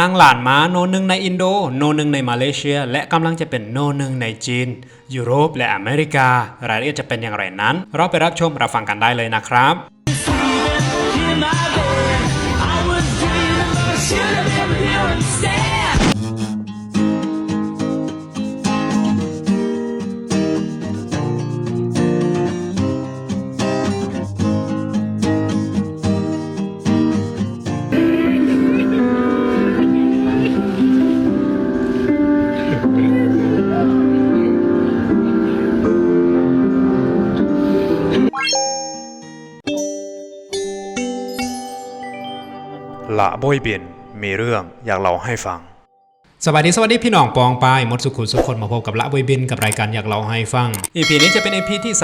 นางหลานม้าโนหนึ่งในอินโด โนหนึ่งในมาเลเซีย และกำลังจะเป็นโนหนึ่งในจีน ยุโรปและอเมริกา รายละเอียดจะเป็นอย่างไรนั้น เราไปรับชมรับฟังกันได้เลยนะครับ ละโบยเบียนมีเรื่องอยากเล่าให้ฟัง สวัสดีสวัสดีพี่น้องปองปายมดสุขุนสุขคนมาพบกับละบอยบินกับรายการอยากเล่าให้ฟังอีพีนี้จะเป็นอีพีที่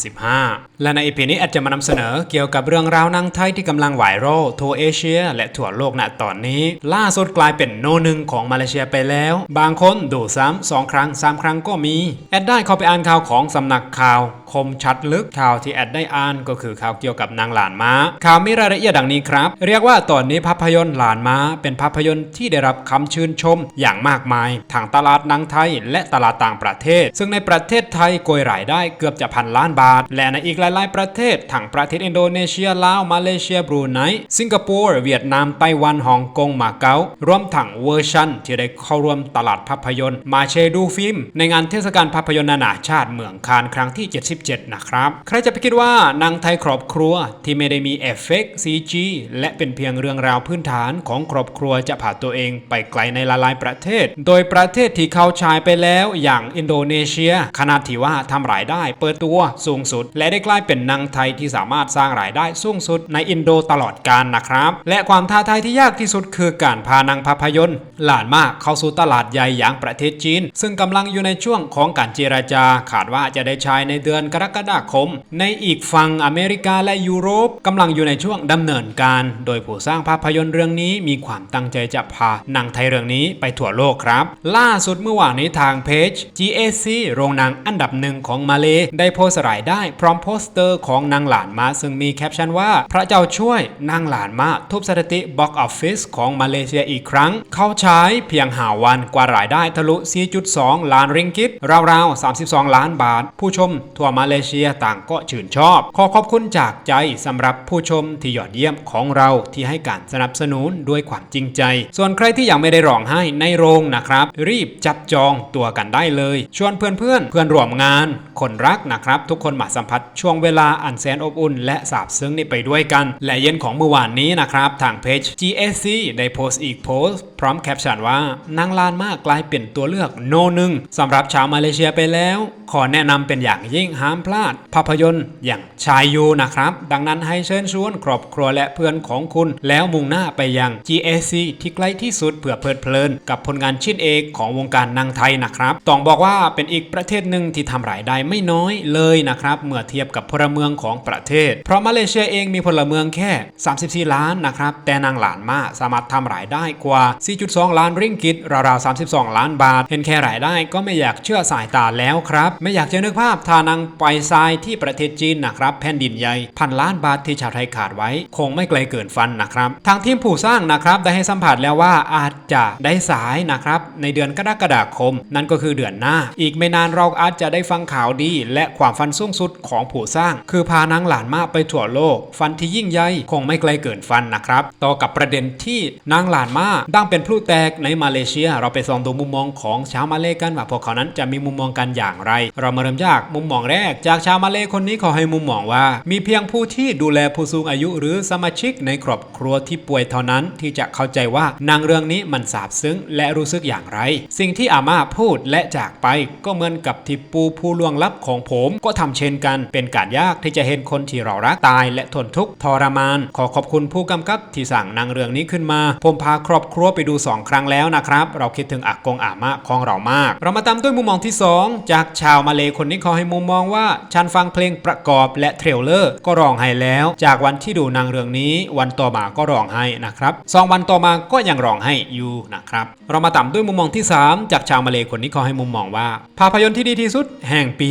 335และใน EP นี้แอดจะมานำเสนอเกี่ยวกับเรื่องราวนางไทยที่กำลังไหวโรทั่วเอเชีย และทั่วโลกณตอนนี้ ล่าสุดกลายเป็นโนหนึ่งของมาเลเซียไปแล้ว บางคนดูซ้ำสองครั้งสามครั้งก็มี แอดได้เข้าไปอ่านข่าวของสำนักข่าวคมชัดลึกข่าวที่แอดได้อ่านก็คือข่าวเกี่ยวกับนางหลานม้า ข่าวมีรายละเอียดดังนี้ครับ เรียกว่าตอนนี้ภาพยนตร์หลานม้า เป็นภาพยนตร์ที่ได้รับคำชื่นชมอย่างมากมาย ทางตลาดหนังไทย และตลาดต่างประเทศ ซึ่งในประเทศไทยโกยรายได้เกือบจะพันล้านบาท และในอีกลาย ๆ ประเทศทั้งประเทศอินโดนีเซียลาวมาเลเซียบรูไนสิงคโปร์เวียดนามไต้หวันฮ่องกงมาเก๊ารวมทั้งเวอร์ชันที่ได้เข้าร่วมตลาดภาพยนตร์ มาเชดูฟิล์มในงานเทศกาลภาพยนตร์นานาชาติเมืองคานครั้งที่ 77 นะครับ ใครจะไปคิดว่านางไทยครอบครัวที่ไม่ได้มีเอฟเฟกต์ CG และเป็นเพียงเรื่องราวพื้นฐานของครอบครัวจะผ่าตัวเองไปไกลในหลายๆประเทศ โดยประเทศที่เข้าฉายไปแล้วอย่างอินโดนีเซีย ขนาดที่ว่าทำรายได้เปิดตัวสูงสุด และได้กลายเป็นนางไทยที่สามารถสร้างรายได้สูงสุดในอินโดตลอดกาลนะครับ และความท้าทายที่ยากที่สุดคือการพานางภาพยนตร์หลานมากเข้าสู่ตลาดใหญ่อย่างประเทศจีน ซึ่งกำลังอยู่ในช่วงของการเจราจาขาดว่าจะได้ฉายในเดือนกรกฎาคม ในอีกฝั่งอเมริกาและยุโรปกำลังอยู่ในช่วงดำเนินการ โดยผู้สร้างภาพยนตร์เรื่องนี้มีความตั้งใจจะพานังไทยเรื่องนี้ไปทั่วโลกครับ ล่าสุดเมื่อวานนี้ทางเพจ GAC โรงหนังอันดับหนึ่งของมาเลได้โพสต์รายได้พร้อมโปสเตอร์ของนางหลานมาซึ่งมีแคปชั่นว่า พระเจ้าช่วยนางหลานมาทุบสถิติบ็อกออฟฟิศของมาเลเซียอีกครั้ง เข้าฉายเพียงหาวันกว่ารายได้ทะลุ 4.2 ล้านริงกิตราวๆ 32 ล้านบาท ผู้ชมทั่วมาเลเซียต่างก็ชื่นชอบ ขอขอบคุณจากใจสำหรับผู้ชมที่ยอดเยี่ยมของเราที่ให้การสนับสนุนด้วยความจริงใจ ส่วนใครที่ยังไม่ได้ร้องไห้ในโรงนะครับ รีบจับจองตัวกันได้เลย ชวนเพื่อนเพื่อนๆเพื่อนร่วมงาน คนรักนะครับ ทุกคนมาสัมผัสช่วงเวลาอันแสนอบอุ่น และสาบซึ้งนี้ไปด้วยกัน และเย็นของเมื่อวานนี้นะครับ ทางเพจ GSC ได้โพสต์อีกโพสต์ พร้อมแคปชั่นว่านางลานมากกลายเป็นตัวเลือกโนหนึ่งสำหรับชาวมาเลเซียไปแล้ว ขอแนะนำเป็นอย่างยิ่งห้ามพลาด ภาพยนตร์อย่างชายยูนะครับ ดังนั้นให้เชิญชวนครอบครัวและเพื่อนของคุณ แล้วมุ่งหน้าไปยัง GSC ที่ใกล้ที่สุดเพื่อเพลิดเพลิน กับผลงานชิ้นเอกของวงการนางไทยนะครับต้องบอกว่าเป็นอีกประเทศหนึ่งที่ทำรายได้ไม่น้อยเลยนะครับ เมื่อเทียบกับพลเมืองของประเทศ เพราะมาเลเซียเองมีพลเมืองแค่ 34 ล้านนะครับ แต่นางหลานมาสามารถทำรายได้กว่า 4.2 ล้านริงกิตราวๆ32 ล้านบาท เห็นแค่รายได้ก็ไม่อยากเชื่อสายตาแล้วครับ ไม่อยากจะนึกภาพทานางไปทรายที่ประเทศจีนนะครับ แผ่นดินใหญ่พันล้านบาทที่ชาวไทยขาดไว้ คงไม่ไกลเกินฟันนะครับ ทางทีมผู้สร้างนะครับได้ให้สัมผัสแล้วว่าอาจจะได้สายนะครับ ในเดือนกรกฎาคม นั่นก็คือเดือนหน้า อีกไม่นานเราอาจจะได้ฟังข่าวดี และความฝันสูงสุดของผู้สร้าง คือพานางหลานมาไปทั่วโลก ฟันที่ยิ่งใหญ่คงไม่ไกลเกินฟันนะครับ ต่อกับประเด็นที่นางหลานมาดั้งเป็นพลุแตกในมาเลเซีย เราไปส่องดูมุมมองของชาวมาเลกันว่าพวกเขานั้นจะมีมุมมองกันอย่างไร เรามาเริ่มจากมุมมองแรก จากชาวมาเลคนนี้เขาให้มุมมองว่า มีเพียงผู้ที่ดูแลผู้สูงอายุหรือสมาชิกในครอบครัวที่ป่วยเท่านั้นที่จะเข้าใจว่านางเรื่องนี้มันสาบซึ้งและรู้สึกอย่างไร สิ่งที่อาม่าพูดและจากไปก็เหมือนกับที่ปูผู้ล่วงลับของผมก็ทำเช่นกันเป็นการยากที่จะเห็นคนที่เรารักตายและทนทุกข์ทรมาน ขอขอบคุณผู้กำกับที่สั่งนางเรื่องนี้ขึ้นมา ผมพาครอบครัวไปดู 2 ครั้งแล้วนะครับ เราคิดถึงอากงอาม่าของเรามาก เรามาตามด้วยมุมมองที่ 2 จากชาวมาเลคนนี้เขาให้มุมมองว่าฉันฟังเพลงประกอบและเทรลเลอร์ก็ร้องไห้แล้ว จากวันที่ดูนางเรื่องนี้ วันต่อมาก็ร้องไห้นะครับสองวันต่อมาก็ยังร้องไห้อยู่นะครับ เรามาตามด้วยมุมมองที่ 3 จากชาวมาเลคนนี้ขาให้มุมมองว่า ภาพยนตร์ที่ดีที่สุดแห่งปี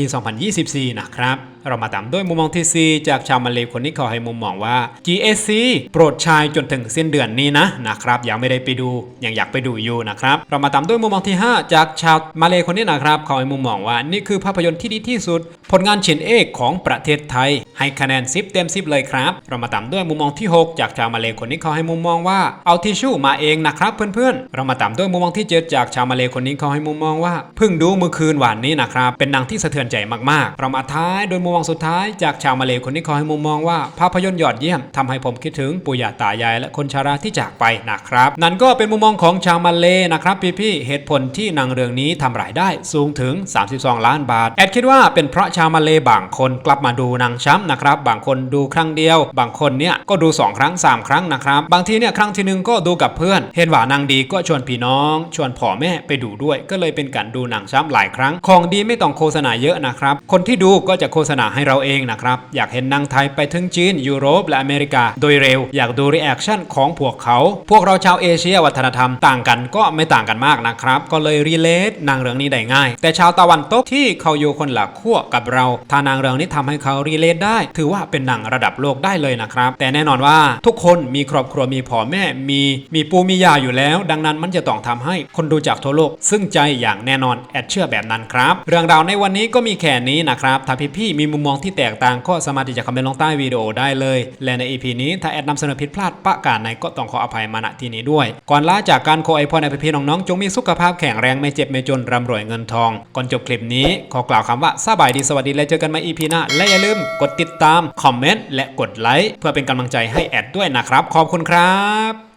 2024 นะครับ เรามาตามด้วยมุมมองที่ 4 จากชาวมาเลคนนี้ขาให้มุมมองว่า GAC โปรดชายจนถึงสิ้นเดือนนี้นะนะครับยังไม่ได้ไปดูยังอยากไปดูอยู่นะครับเรามาตามด้วยมุมมองที่ 5 จากชาวมาเลคนนี้นะครับขาให้มุมมองว่านี่คือภาพยนตร์ที่ดีที่สุด ผลงานชิ้นเอกของประเทศไทย ให้คะแนน10เต็ม10เลยครับ เรามาตามด้วยมุมมองที่ 6 จากชาวมาเลคนนี้ขาให้มุมมองว่าเอาทิชชู่มาเองนะครับเพื่อนๆ เรามาตามด้วยยมุมมองที่7จากชาวมาเลคนนี้เขาให้มุมมองว่าเพิ่งดูเมื่อคืนวานนี้นะครับเป็นหนังที่สะเทือนใจมากๆ เรามาท้ายโดยมุมมองสุดท้ายจากชาวมาเลคนนี้เขาให้มุมมองว่าภาพยนตร์ยอดเยี่ยมทำให้ผมคิดถึงปู่ย่าตายายและคนชราที่จากไปนะครับ นั่นก็เป็นมุมมองของชาวมาเลนะครับพี่ๆเหตุผลที่หนังเรื่องนี้ทำรายได้สูงถึง 32 ล้านบาท แอดคิดว่าเป็นเพราะชาวมาเลบางคนกลับมาดูหนังช้ำนะครับบางคนดูครั้งเดียว บางคนเนี่ยก็ดู 2 ครั้ง 3 ครั้งนะครับบางทีเนี่ยครั้งที่หนึ่งก็ดูกับเพื่อน เห็นว่าหนังดีก็ชวนพี่น้องชวนพ่อแม่ไปดูด้วย ก็เลยเป็นการดูหนังช้ำหลายครั้ง ของดีไม่ต้องโฆษณาเยอะนะครับ คนที่ดูก็จะโฆษณาให้เราเองนะครับ อยากเห็นหนังไทยไปถึงจีน ยุโรปและอเมริกา โดยเร็ว อยากดูรีแอคชั่นของพวกเขา พวกเราชาวเอเชียวัฒนธรรมต่างกันก็ไม่ต่างกันมากนะครับ ก็เลยรีเลทนังเรื่องนี้ได้ง่าย แต่ชาวตะวันตกที่เขาอยู่คนละขั้วกับเราถ้านังเรื่องนี้ทำให้เขารีเลทได้ ถือว่าเป็นหนังระดับโลกได้เลยนะครับ แต่แน่นอนว่าทุกคนมีครอบครัวมีพ่อแม่มีมีปูมียาอยู่แล้ว ดังนั้นมันจะต้องทำให้คนดูจากทั่วโลก ซึ่งใจอย่างแน่นอนแอดเชื่อแบบนั้นครับ เรื่องราวในวันนี้ก็มีแค่นี้นะครับ ถ้าพี่ๆมีมุมมองที่แตกต่างก็สามารถที่จะคอมเมนต์ลงใต้วิดีโอได้เลย และใน EP นี้ถ้าแอดนำเสนอผิดพลาดประการใดก็ต้องขออภัยมาณที่นี้ด้วย ก่อนลาจากการขอไอพรในพี่ๆน้องๆจงมีสุขภาพแข็งแรงไม่เจ็บไม่จนร่ำรวยเงินทอง ก่อนจบคลิปนี้ขอกล่าวคำว่าสบายดีสวัสดีและเจอกันใหม่ EP หน้าและอย่าลืมกดติดตามคอมเมนต์และกดไลค์เพื่อเป็นกำลังใจให้แอดด้วยนะครับ ขอบคุณครับ